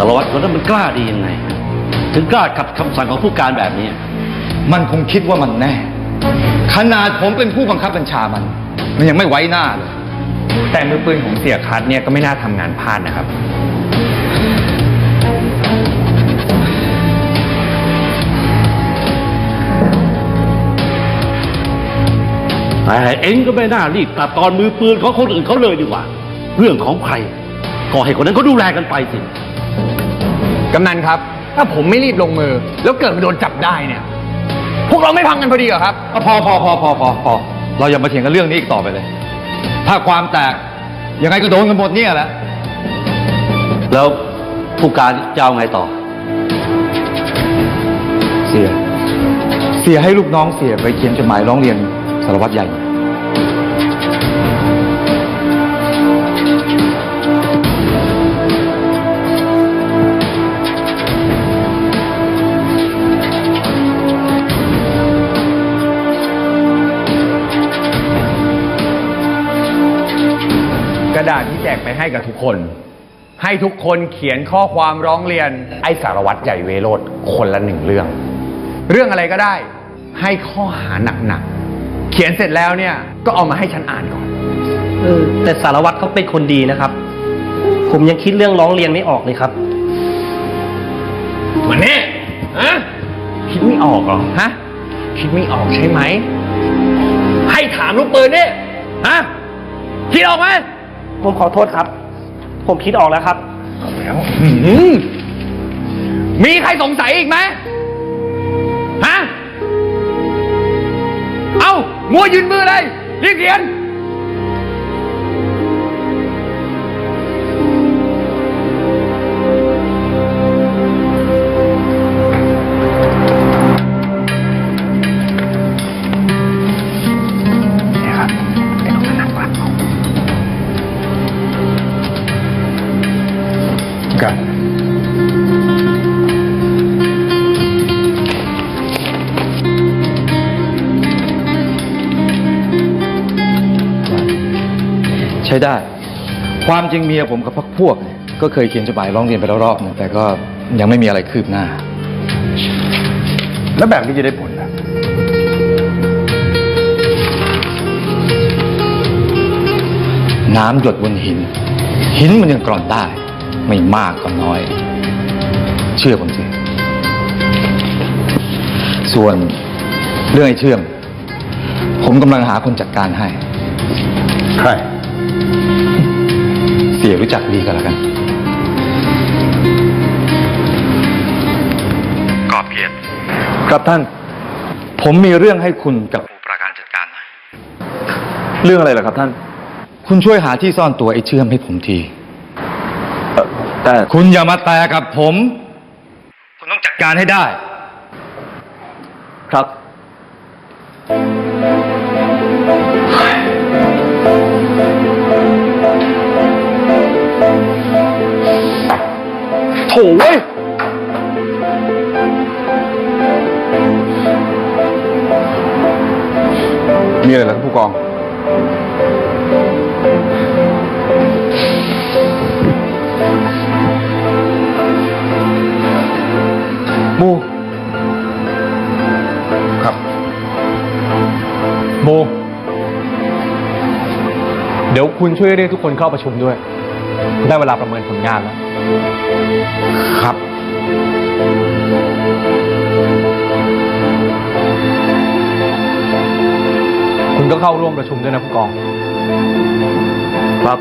ารวัตรคนนั้นมันกล้าดียังไง ถึงกล้าขัดคำสั่งของผู้การแบบนี้ มันคงคิดว่ามันแน่ ขนาดผมเป็นผู้บังคับบัญชามัน มันยังไม่ไว้หน้าเลย แต่มือปืนของเสียคัดเนี่ยก็ไม่น่าทำงานพลาดนะครับ แต่เองก็ไม่น่ารีบตัดตอนมือปืนของคนอื่นเขาเลยดีกว่า เรื่องของใคร ก็ให้คนนั้นเขาดูแลกันไปสิ กำนันครับ ถ้าผมไม่รีบลงมือ แล้วเกิดมาโดนจับได้เนี่ย พวกเราไม่พังกันพอดีเหรอครับ พอพอพอพอพอพอเราอย่ามาเถียงกันเรื่องนี้อีกต่อไปเลย ถ้าความแตกยังไงก็โดนกันหมดเนี่ยแหละ แล้วผู้การจะเอาไงต่อ เสีย เสียให้ลูกน้องเสียไปเขียนจดหมายร้องเรียนสารวัตรใหญ่ ระดาษที่แจกไปให้กับทุกคน ให้ทุกคนเขียนข้อความร้องเรียนไอ้สารวัตรใหญ่เวโรดคนละหนึ่งเรื่อง เรื่องอะไรก็ได้ ให้ข้อหาหนักๆเขียนเสร็จแล้วเนี่ยก็เอามาให้ฉันอ่านก่อนเออแต่สารวัตรเขาเป็นคนดีนะครับ ผมยังคิดเรื่องร้องเรียนไม่ออกเลยครับวันนี้ฮะคิดไม่ออกเหรอฮะคิดไม่ออกใช่ไหม ให้ถามลูกปืนนี่ฮะคิดออกไหม ผมขอโทษครับ ผมคิดออกแล้วครับ แล้วมีใครสงสัยอีกไหมฮะ เอามัวยืนมือเลยรีบเรียน ใช้ได้ ความจริงเมียผมกับพักพวกเนี่ยก็เคยเขียนจดหมายร้องเรียนไปแล้วรอบหนึงแต่ก็ยังไม่มีอะไรคืบหน้า แล้วแบบนี้จะได้ผลนะน้ำหยดบนหิน หินมันยังกร่อนได้ ไม่มากก็น้อย เชื่อผมสิส่วนเรื่องไอ้เชื่อม ผมกำลังหาคนจัดการให้ ใคร เสียรู้จักดีกันแล้วกัน กอบเกียรติครับท่าน ผมมีเรื่องให้คุณกับผู้ประการจัดการหน่อยเรื่องอะไรเหรอครับท่าน คุณช่วยหาที่ซ่อนตัวไอ้เชื่อมให้ผมทีเอ่อแต่คุณอย่ามาแตะกับผม คุณต้องจัดการให้ได้ ครับ มีอะไรเหรอครับผู้กองโมครับ โม เดี๋ยวคุณช่วยเรียกทุกคนเข้าประชุมด้วย ได้เวลาประเมินผลงานแล้ว ครับ ก็เข้าร่วมประชุมด้วยนะผู้กอง ครับ